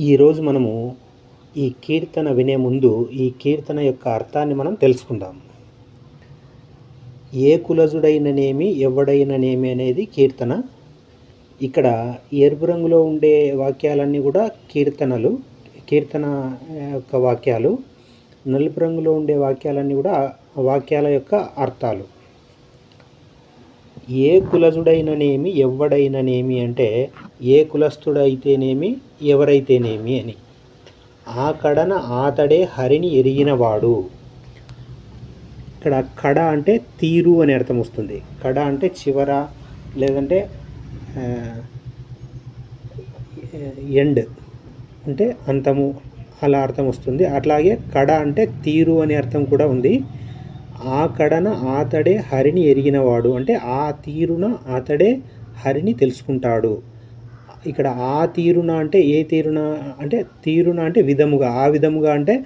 ఈరోజు మనము ఈ కీర్తన వినే ముందు ఈ కీర్తన యొక్క అర్థాన్ని మనం తెలుసుకుందాం. ఏ కులజుడైననేమి ఎవడైననేమి అనేది కీర్తన. ఇక్కడ ఎరుపు రంగులో ఉండే వాక్యాలన్నీ కూడా కీర్తనలు కీర్తన యొక్క వాక్యాలు. నలుపు రంగులో ఉండే వాక్యాలన్నీ కూడా వాక్యాల యొక్క అర్థాలు. ఏ కులజుడైననేమి ఎవడైననేమి అంటే ఏ కులస్థుడైతేనేమి ఎవరైతేనేమి అని. ఆ కడన ఆతడే హరిని ఎరిగినవాడు. ఇక్కడ కడ అంటే తీరు అని అర్థం వస్తుంది. కడ అంటే చివర లేదంటే ఎండ్ అంటే అంతము అలా అర్థం వస్తుంది. అట్లాగే కడ అంటే తీరు అనే అర్థం కూడా ఉంది. ఆ కడన ఆతడే హరిని ఎరిగినవాడు. అంటే ఆ తీరున అతడే హరిని తెలుసుకుంటాడు. ఇక్కడ ఆ తీరున అంటే ఏ తీరున అంటే తీరున అంటే విధముగా ఆ విధముగా అంటే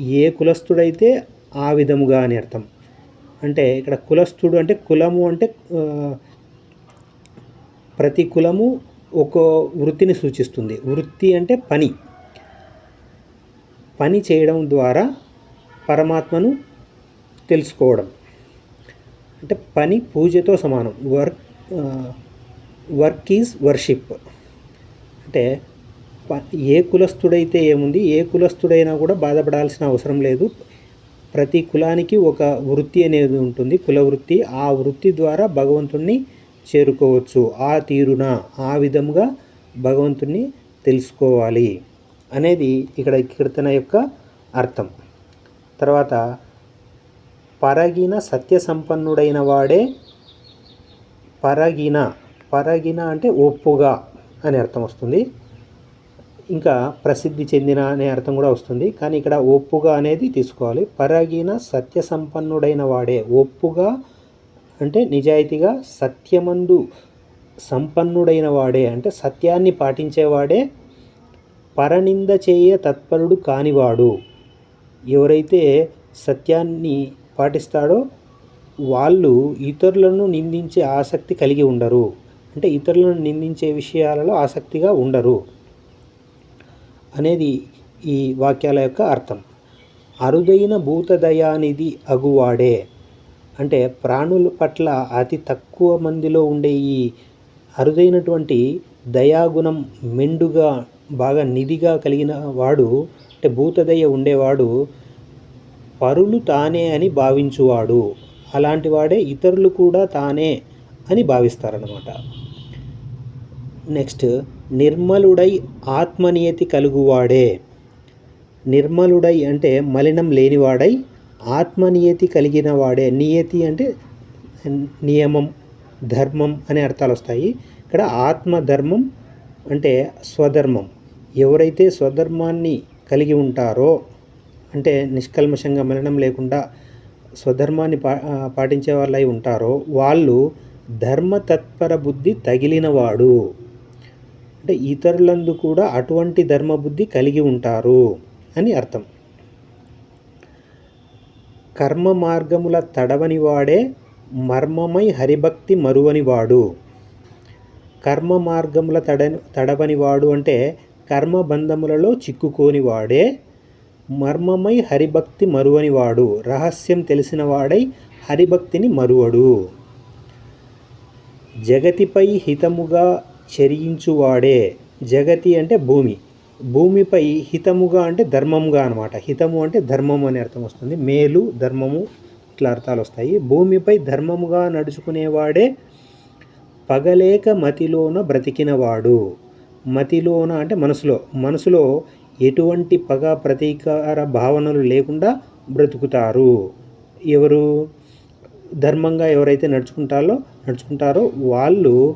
ఏ కులస్థుడైతే ఆ విధముగా అని అర్థం. అంటే ఇక్కడ కులస్థుడు అంటే కులము అంటే ప్రతి కులము ఒక వృత్తిని సూచిస్తుంది. వృత్తి అంటే పని. పని చేయడం ద్వారా పరమాత్మను తెలుసుకోవడం. అంటే పని పూజతో సమానం. Work work is worship. అంటే ఏ కులస్థుడైతే ఏముంది ఏ కులస్థుడైనా కూడా బాధపడాల్సిన అవసరం లేదు. ప్రతి కులానికి ఒక వృత్తి అనేది ఉంటుంది. కుల వృత్తి ఆ వృత్తి ద్వారా భగవంతుణ్ణి చేరుకోవచ్చు. ఆ తీరున ఆ విధముగా భగవంతుణ్ణి తెలుసుకోవాలి అనేది ఇక్కడ కీర్తన యొక్క అర్థం. తర్వాత పరగిన సత్య సంపన్నుడైన వాడే పరగిన పరగిన అంటే ఒప్పుగా అని అర్థం వస్తుంది. ఇంకా ప్రసిద్ధి చెందిన అనే అర్థం కూడా వస్తుంది. కానీ ఇక్కడ ఒప్పుగా అనేది తీసుకోవాలి. పరగిన సత్య సంపన్నుడైన వాడే. ఒప్పుగా అంటే నిజాయితీగా సత్యమందు సంపన్నుడైన వాడే. అంటే సత్యాన్ని పాటించేవాడే. పరనింద చేయ తత్పరుడు కానివాడు. ఎవరైతే సత్యాన్ని పాటిస్తాడో వాళ్ళు ఇతరులను నిందించే ఆసక్తి కలిగి ఉండరు. అంటే ఇతరులను నిందించే విషయాలలో ఆసక్తిగా ఉండరు అనేది ఈ వాక్యాల యొక్క అర్థం. అరుదైన భూతదయానిధి అగువాడే అంటే ప్రాణుల పట్ల అతి తక్కువ మందిలో ఉండే ఈ అరుదైనటువంటి దయాగుణం మెండుగా బాగా నిధిగా కలిగిన వాడు అంటే భూతదయ ఉండేవాడు పరులు తానే అని భావించువాడు. అలాంటి వాడే ఇతరులు కూడా తానే అని భావిస్తారన్నమాట. నెక్స్ట్ నిర్మలుడై ఆత్మనియతి కలుగువాడే. నిర్మలుడై అంటే మలినం లేనివాడై ఆత్మనియతి కలిగిన వాడే నియతి అంటే నియమం ధర్మం అనే అర్థాలు వస్తాయి ఇక్కడ ఆత్మధర్మం అంటే స్వధర్మం. ఎవరైతే స్వధర్మాన్ని కలిగి ఉంటారో అంటే నిష్కల్మషంగా మరణం లేకుండా స్వధర్మాన్ని పా పాటించే వాళ్ళై ఉంటారో వాళ్ళు ధర్మతత్పర బుద్ధి తగిలినవాడు. అంటే ఇతరులందు కూడా అటువంటి ధర్మబుద్ధి కలిగి ఉంటారు అని అర్థం. కర్మ మార్గముల తడవని వాడే మర్మమై హరిభక్తి మరువని వాడు. కర్మ మార్గముల తడ తడవని వాడు అంటే కర్మబంధములలో చిక్కుకోని వాడే మర్మమై హరిభక్తి మరువని వాడు. రహస్యం తెలిసిన వాడై హరిభక్తిని మరువడు. జగతిపై హితముగా చరించువాడే జగతి అంటే భూమి. భూమిపై హితముగా అంటే ధర్మంగా అనమాట హితము అంటే ధర్మం అనే అర్థం వస్తుంది. మేలు ధర్మము ఇట్లా అర్థాలు వస్తాయి. భూమిపై ధర్మముగా నడుచుకునేవాడే పగలేక మతిలోన బ్రతికినవాడు. మతిలోన అంటే మనసులో. మనసులో ఎటువంటి పగ ప్రతీకార భావనలు లేకుండా బ్రతుకుతారు. ఎవరు? ధర్మంగా ఎవరైతే నడుచుకుంటారో నడుచుకుంటారో వాళ్ళు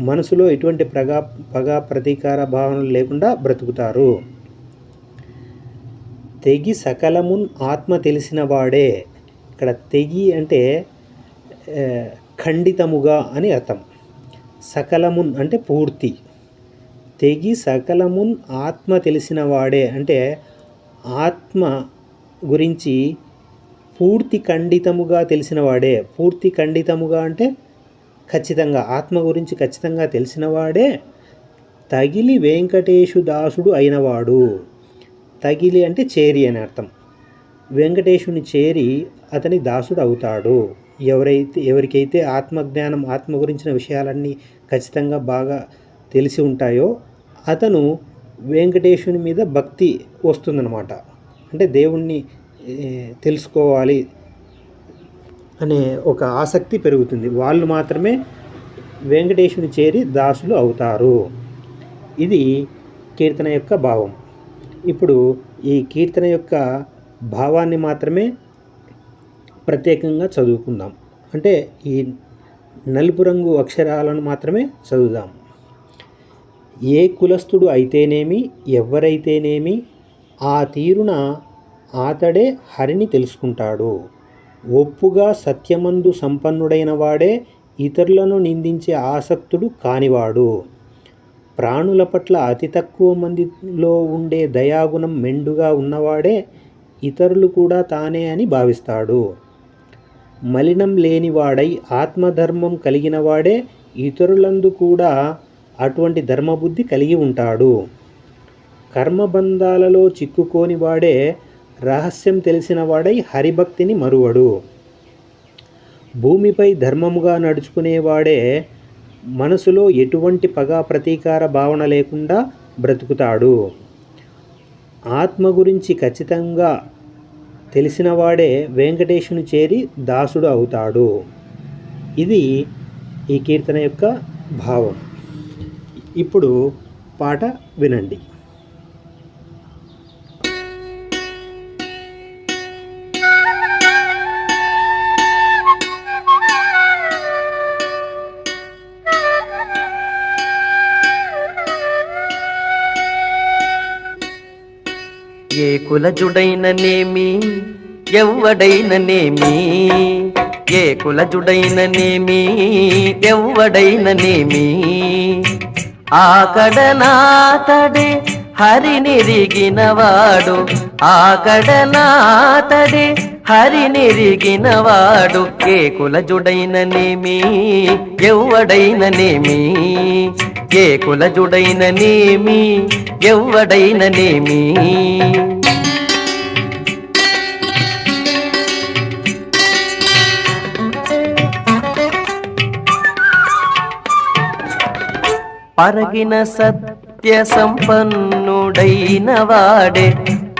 మనసులో ఎటువంటి ప్రగా పగ ప్రతీకార భావనలు లేకుండా బ్రతుకుతారు. తెగి సకలమున్ ఆత్మ తెలిసిన వాడే. ఇక్కడ తెగి అంటే ఖండితముగా అని అర్థం. సకలమున్ అంటే పూర్తి. తెగి సకలమున్ ఆత్మ తెలిసిన వాడే అంటే ఆత్మ గురించి పూర్తి ఖండితముగా తెలిసినవాడే పూర్తి ఖండితముగా అంటే ఖచ్చితంగా ఆత్మ గురించి ఖచ్చితంగా తెలిసినవాడే తగిలి వెంకటేశు దాసుడు అయినవాడు. తగిలి అంటే చేరి అని అర్థం. వెంకటేశుని చేరి అతని దాసుడు అవుతాడు. ఎవరైతే ఎవరికైతే ఆత్మజ్ఞానం ఆత్మ గురించిన విషయాలన్నీ ఖచ్చితంగా బాగా తెలిసి ఉంటాయో అతను వెంకటేశుని మీద భక్తి వస్తుందన్నమాట. అంటే దేవుణ్ణి తెలుసుకోవాలి అనే ఒక ఆసక్తి పెరుగుతుంది. వాళ్ళు మాత్రమే వెంకటేశుని చేరి దాసులు అవుతారు. ఇది కీర్తన యొక్క భావం. ఇప్పుడు ఈ కీర్తన యొక్క భావాన్ని మాత్రమే ప్రత్యేకంగా చదువుకుందాం. అంటే ఈ నలుపు రంగు అక్షరాలను మాత్రమే చదువుదాం. ఏ కులస్థుడు అయితేనేమి ఎవరైతేనేమి ఆ తీరున ఆతడే హరిని తెలుసుకుంటాడు. ఒప్పుగా సత్యమందు సంపన్నుడైన వాడే ఇతరులను నిందించే ఆసక్తుడు కానివాడు. ప్రాణుల పట్ల అతి తక్కువ మందిలో ఉండే దయాగుణం మెండుగా ఉన్నవాడే ఇతరులు కూడా తానే అని భావిస్తాడు. మలినం లేనివాడై ఆత్మధర్మం కలిగిన వాడే ఇతరులందు కూడా అటువంటి ధర్మబుద్ధి కలిగి ఉంటాడు. కర్మబంధాలలో చిక్కుకోని వాడే రహస్యం తెలిసిన వాడై హరిభక్తిని మరువడు. భూమిపై ధర్మముగా నడుచుకునేవాడే మనసులో ఎటువంటి పగా ప్రతీకార భావన లేకుండా బ్రతుకుతాడు. ఆత్మ గురించి ఖచ్చితంగా తెలిసినవాడే వెంకటేశుని చేరి దాసుడు అవుతాడు. ఇది ఈ కీర్తన యొక్క భావం. ఇప్పుడు పాట వినండి. ఏ కులజుడైననేమి? ఎవ్వడైననేమి? ఏ కులజుడైననేమి? ఎవ్వడైననేమి? ఆకడనాతడే హరినిరిగినవాడు ఆకడనాతడే హరినిరిగినవాడు ఏ కులజుడైననేమి? ఎవ్వడైననేమి? ఏ కులజుడైననేమి? ఎవ్వడైననేమి? పరగిన సత్య సంపన్నుడైన వాడే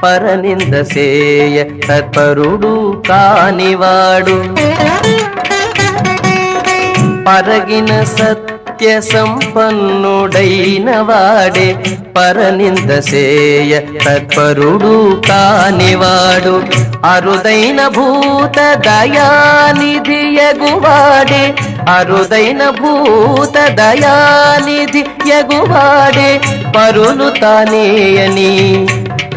పరనింద సేయ తత్పరుడు కానివాడు. పరగిన సత్య సంపన్నుడైన వాడే పరనింద సేయ తత్పరుడు కానివాడు. అరుదైన భూత దయానిధి యగువాడే అరుదైన భూత దయానిధి యగువాడే పరులు తానేయని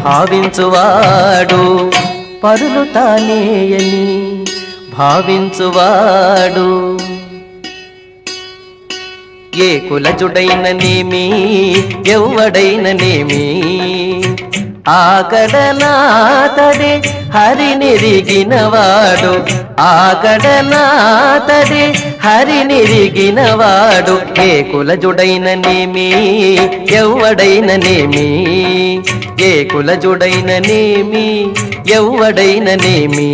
భావించువాడు పరులు తానేయని భావించువాడు. ఏ కులజుడైననేమి ఎవ్వడైననేమి ఆకడనాతడే హరినిరిగినవాడు ఆకడనాతడే హరినిరిగినవాడు ఏ కులజుడైననేమి ఎవ్వడైననేమి ఏ కులజుడైననేమి ఎవ్వడైననేమి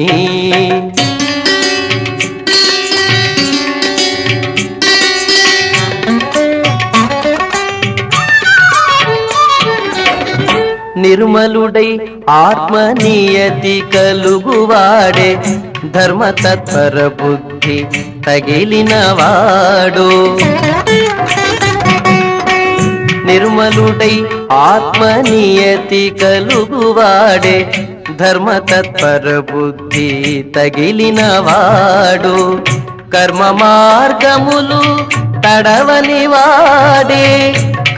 నిర్మలుడై ఆత్మనీయతి కలుగువాడే ధర్మతత్పర బుద్ధి తగిలినవాడు. నిర్మలుడై ఆత్మనీయతి కలుగువాడే ధర్మతత్పర బుద్ధి తగిలినవాడు. కర్మ మార్గములు తడవని వాడే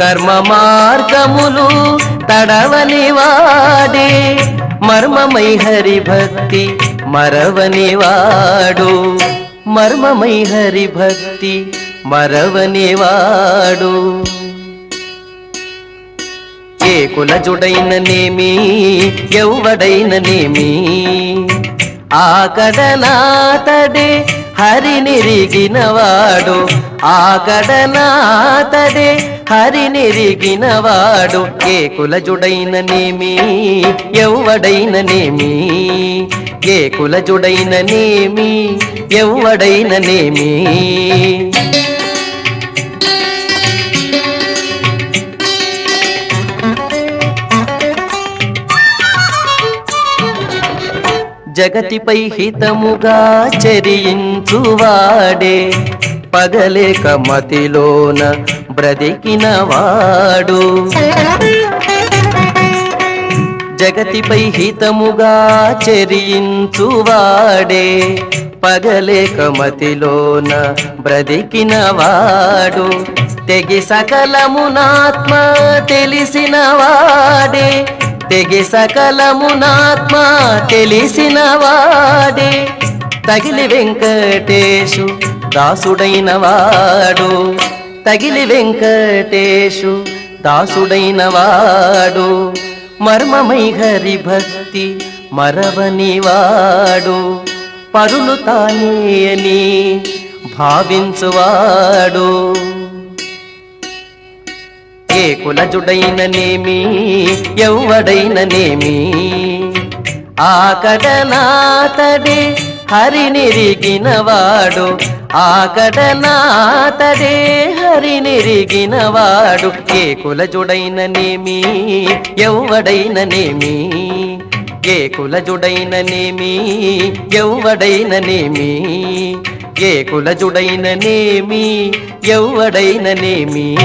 కర్మ మార్గములు తడవని వాడే. మర్మమై హరి భక్తి మరవని వాడు. మర్మమై హరి భక్తి మరవని వాడు. ఏ కులజుడైననేమి ఎవ్వడైననేమి ఆకడనాతడే హరినిరిగినవాడు ఆకడనాతడే హరినెరిగినవాడు ఏ కులజుడైననేమి ఎవ్వడైననేమి ఏ కులజుడైననేమి ఎవ్వడైననేమి జగతిపై హితముగా చరించువాడే పగలేక మతిలోన బ్రతికినవాడు. జగతిపై హితముగా చరించువాడే పగలేక మతిలోన బ్రతికినవాడు. తెగి సకలమునాత్మ తెలిసినవాడే తెగి సకలమునాత్మ తెలిసినవాడే. తగిలి వెంకటేశు దాసుడైనవాడు. తగిలి వెంకటేశు దాసుడైన వాడు మర్మమై హరి భక్తి మరవనివాడు పరులు తానే అని భావించువాడు. ఏ కులజుడైననేమి ఎవ్వడైననేమి ఆకడనాతడే హరినిరిగినవాడు ఆకడనాతడే హరినిరిగినవాడు. ఏ కులజుడైననేమి? ఎవ్వడైననేమి ఏ కులజుడైననేమి? ఎవ్వడైననేమి ఏ కులజుడైననేమి? ఎవ్వడైననేమి